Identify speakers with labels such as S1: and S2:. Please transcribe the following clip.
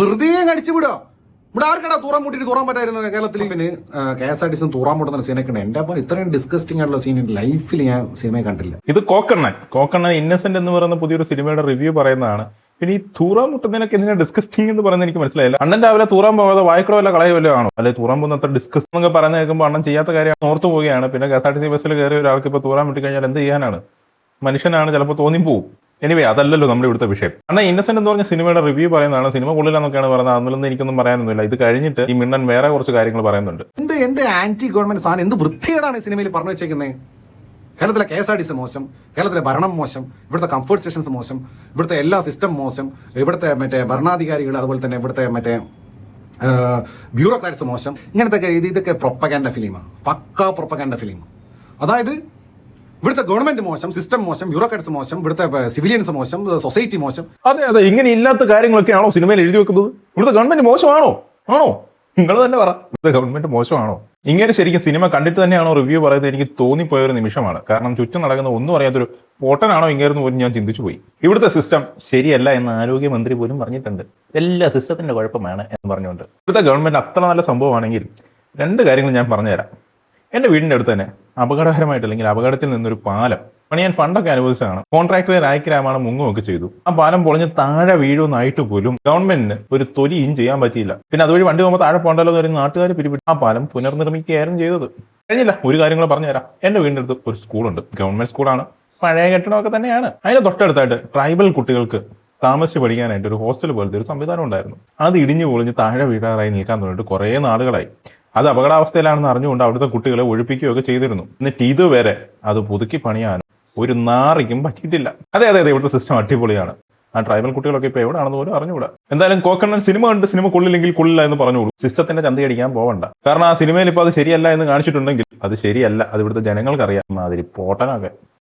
S1: വെറുതെ കടിച്ചു വിടോ ഇവിടെ ആർക്കടാ തൂറാൻ മുട്ടിട്ട് തൂറാൻ പറ്റായിരുന്നത് കേരളത്തിൽ പിന്നെ K S R T C തൂറാൻ മുട്ടുന്ന സീനൊക്കെ ഉണ്ട്. എന്റെ അപ്പോൾ ഇത്രയും ഡിസ്കസ്റ്റിംഗ് ആയിട്ടുള്ള സീൻ ലൈഫിൽ ഞാൻ സിനിമയെ കണ്ടില്ല.
S2: ഇത് കോക്കണ്ണൻ. കോക്കണ്ണൻ ഇന്നസെന്റ് എന്ന് പറയുന്ന പുതിയൊരു സിനിമയുടെ റിവ്യൂ പറയുന്നതാണ്. പിന്നെ ഈ തൂറാൻ മുട്ടുന്നതിനൊക്കെ എന്തിനാ ഡിസ്കസ്റ്റിംഗ് എന്ന് പറയുന്നത് എനിക്ക് മനസ്സിലായില്ല. അണ്ണൻ രാവിലെ തൂറാൻ പോകാതെ വായിക്കടോ വല്ല കളയോ വല്ലതും ആണോ? അല്ലെ തൂറാൻ പോകുന്ന അത്ര ഡിസ്കസ് എന്നൊക്കെ പറയുന്ന കേൾക്കുമ്പോൾ അണ്ണൻ ചെയ്യാത്ത കാര്യം ഓർത്തു പോവുകയാണ്. പിന്നെ K S R T C ബസ്സിൽ കയറി ഒരാൾക്ക് ഇപ്പോൾ തൂറാൻ മുട്ടിക്കഴിഞ്ഞാൽ കഴിഞ്ഞാൽ എന്ത് ചെയ്യാനാണ്? മനുഷ്യനാണ് ചിലപ്പോൾ തോന്നിപ്പോവും. എനിവേ അതല്ലല്ലോ നമ്മുടെ ഇവിടുത്തെ വിഷയം. കാരണം ഇന്നസെന്റ് എന്ന് പറഞ്ഞ സിനിമയുടെ റിവ്യൂ പറയുന്നതാണ്. സിനിമ കൊള്ളില്ലെന്നൊക്കെയാണ് പറയുന്നത്. അതിലൊന്നും എനിക്കൊന്നും പറയാനൊന്നുമില്ല. ഇത് കഴിഞ്ഞിട്ട് ഈ മിണ്ണൻ വേറെ കുറച്ച് കാര്യങ്ങൾ പറയുന്നുണ്ട്.
S1: എന്ത് എന്ത് ആന്റി ഗവൺമെന്റ് സാധനം? എന്ത് വൃത്തികേടാണ് ഈ സിനിമയിൽ പറഞ്ഞു വെച്ചേക്കുന്നത് കേരളത്തിലെ K S R T C മോശം കേരളത്തിലെ ഭരണം മോശം ഇവിടുത്തെ കംഫർട്ട് സ്റ്റേഷൻസ് മോശം ഇവിടുത്തെ എല്ലാ സിസ്റ്റം മോശം ഇവിടുത്തെ മറ്റേ ഭരണാധികാരികൾ അതുപോലെ തന്നെ ഇവിടുത്തെ മറ്റേ ബ്യൂറോക്രാറ്റ്സ് മോശം. ഇങ്ങനത്തെ ഇത് ഇതൊക്കെ പ്രൊപ്പകാൻഡ ഫിലിമാണ് പക്കാ പ്രൊപ്പകാൻഡ ഫിലിം അതായത് ഇവിടുത്തെ ഗവൺമെന്റ് മോശം സിസ്റ്റം മോശം ബ്യൂറോക്രാറ്റ്സ് മോശം ഇവിടുത്തെ സിവിലിയൻസ് മോശം സൊസൈറ്റി മോശം.
S2: അതെ അതെ ഇങ്ങനെ ഇല്ലാത്ത കാര്യങ്ങളൊക്കെയാണോ സിനിമയിൽ എഴുതി വെക്കുന്നത്? ഇവിടുത്തെ ഗവൺമെന്റ് മോശമാണോ? ആണോ? നിങ്ങൾ തന്നെ പറ. ഇവിടുത്തെ ഗവൺമെന്റ് മോശമാണോ? ഇങ്ങനെ ശരിക്കും സിനിമ കണ്ടിട്ട് തന്നെയാണോ റിവ്യൂ പറയുന്നത്? എനിക്ക് തോന്നിപ്പോയ ഒരു നിമിഷമാണ്. കാരണം ചുറ്റും നടക്കുന്ന ഒന്നും അറിയാത്തൊരു പൊട്ടനാണോ ഇങ്ങേരെന്ന് പോലും ഞാൻ ചിന്തിച്ചു പോയി. ഇവിടുത്തെ സിസ്റ്റം ശരിയല്ല എന്ന് ആരോഗ്യമന്ത്രി പോലും പറഞ്ഞിട്ടുണ്ട്. എല്ലാ സിസ്റ്റത്തിന്റെ കുഴപ്പമാണ് എന്ന് പറഞ്ഞുകൊണ്ട്. ഇവിടുത്തെ ഗവൺമെന്റ് അത്ര നല്ല സംഭവമാണെങ്കിൽ രണ്ട് കാര്യങ്ങൾ ഞാൻ പറഞ്ഞുതരാം. എന്റെ വീടിന്റെ അടുത്ത് തന്നെ അപകടകരമായിട്ട് അല്ലെങ്കിൽ അപകടത്തിൽ നിന്നൊരു പാലം. പണി ഞാൻ ഫണ്ടൊക്കെ അനുവദിച്ചതാണ്. കോൺട്രാക്ടറെ രായക്കരാമാണ് മുങ്ങുമൊക്കെ ചെയ്തു. ആ പാലം പൊളിഞ്ഞ് താഴെ വീഴുമെന്നായിട്ട് പോലും ഗവൺമെന്റിന് ഒരു തൊലിയും ചെയ്യാൻ പറ്റിയില്ല. പിന്നെ അതുവഴി വണ്ടി പോകുമ്പോൾ താഴെ പോകണ്ടല്ലോ എന്ന് നാട്ടുകാർ പിരിപിട്ട് ആ പാലം പുനർനിർമ്മിക്കുകയായിരുന്നു ചെയ്തത്. കഴിഞ്ഞില്ല ഒരു കാര്യങ്ങൾ പറഞ്ഞുതരാം. എന്റെ വീടിന്റെ അടുത്ത് ഒരു സ്കൂളുണ്ട്. ഗവൺമെന്റ് സ്കൂളാണ്. പഴയ കെട്ടിടമൊക്കെ തന്നെയാണ്. അതിന് തൊട്ടടുത്തായിട്ട് ട്രൈബൽ കുട്ടികൾക്ക് താമസിച്ച് പഠിക്കാനായിട്ട് ഒരു ഹോസ്റ്റൽ പോലത്തെ ഒരു സംവിധാനം ഉണ്ടായിരുന്നു. അത് ഇടിഞ്ഞു പൊളിഞ്ഞ് താഴെ വീഴാറായി നിൽക്കാൻ തുടങ്ങിയിട്ട് കുറേ നാളുകളായി. അത് അപകടാവസ്ഥയിലാണെന്ന് അറിഞ്ഞുകൊണ്ട് അവിടുത്തെ കുട്ടികളെ ഒഴിപ്പിക്കുകയൊക്കെ ചെയ്തിരുന്നു. എന്നിട്ട് ഇതുവരെ അത് പുതുക്കി പണിയാനും ഒരു നാറിക്കും പറ്റിയിട്ടില്ല. അതെ അതെ അതെ ഇവിടുത്തെ സിസ്റ്റം അടിപൊളിയാണ്. ആ ട്രൈബൽ കുട്ടികളൊക്കെ ഇപ്പൊ എവിടെയാണെന്ന് പോലും അറിഞ്ഞുകൂടാ. എന്തായാലും കോക്കണ്ണൻ സിനിമ കണ്ട് സിനിമ കൊള്ളില്ലെങ്കിൽ കൊള്ളില്ല എന്ന് പറഞ്ഞോളൂ സിസ്റ്റത്തിന്റെ ചന്തയടിക്കാൻ പോവണ്ട. കാരണം ആ സിനിമയിൽ ഇപ്പൊ അത് ശരിയല്ല എന്ന് കാണിച്ചിട്ടുണ്ടെങ്കിൽ അത് ശരിയല്ല. അത് ഇവിടുത്തെ ജനങ്ങൾക്കറിയാം. മാതിരി പോട്ടനൊക്കെ